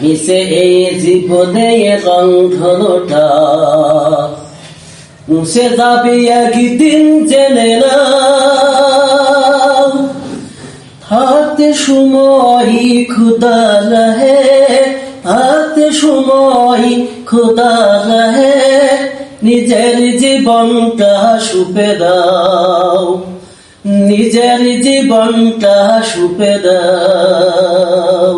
মিশে এই জীবনে রংধনুটা। মুছে যাবে একদিন জেনে না। হাতে সময় খুদা রহে, হাতে সময় খুদা রহে, নিজের জীবনটা সুপে দাও। নিজের জীবনটা সুপে দাও।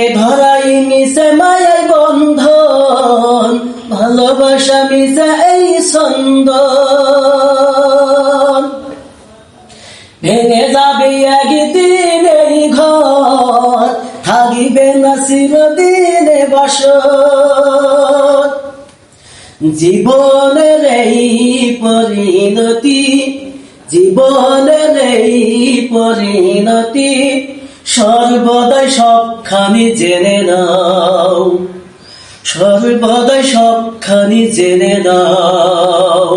এ ধরাই মিশে মায়ের বন্ধন, ভালোবাসা মিশে এই সন্দন ভেঙে যাবে একদিন এই ঘর, থাকিবে না চিরদিনে বাস জীবনের এই পরিণতি জীবনের এই পরিণতি। সর্বদাই সবখানি জেনে নাও। সর্বদাই সবখানি জেনে নাও।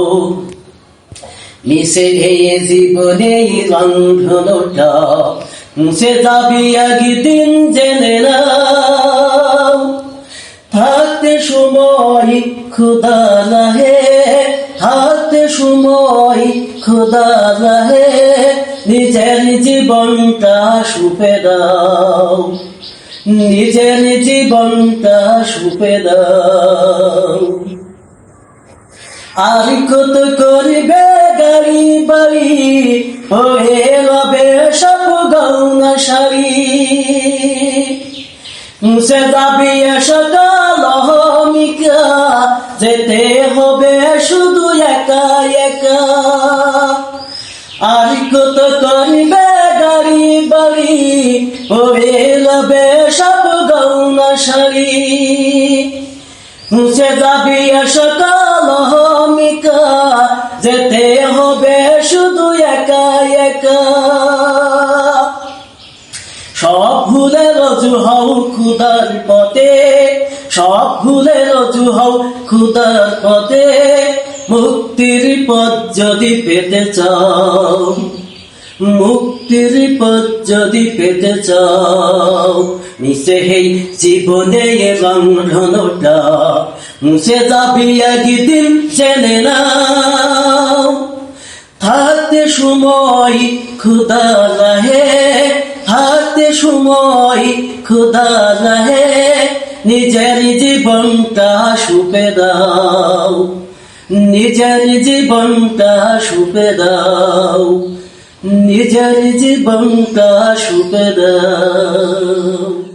মিশে এই জীবনে রন্ধনটা মুছে যাবি একদিন জেনে নাও। থাকতে সময় খুদা থাকতে সময় খুদা রাহে নিজের জীবনটা সুপে দাও। নিজের জীবনটা সুপে দাও। আর কত করবে গাড়ি বাড়ি হয়ে রবে সব গৌনা শাড়ি। মুছে যাবি সকাল যেতে হবে আর কত করবে গাড়ি বাড়ি হয়ে রবে সব গৌনা শাড়ি। মুছে যাবি সকাল হমিকা যেতে হবে শুধু একা একা। সব ভুলে রজু হও খুদার পথে, সব ভুলে রজু হও খুদার পথে। মুক্তির পথ যদি পেতে চাও, মুক্তির পথ যদি পেতে চাও, মিশে হেই জীবনে রংধনটা মুছে যাবি একদিন জেনে নাও। থাকতে সময় খুদা রাহে থাকতে সময় খুদা রাহে নিজের জীবনটা সুপে দাও। নিজের জীবনটা সুপে দাও। নিজের জীবনটা সুপে দাও।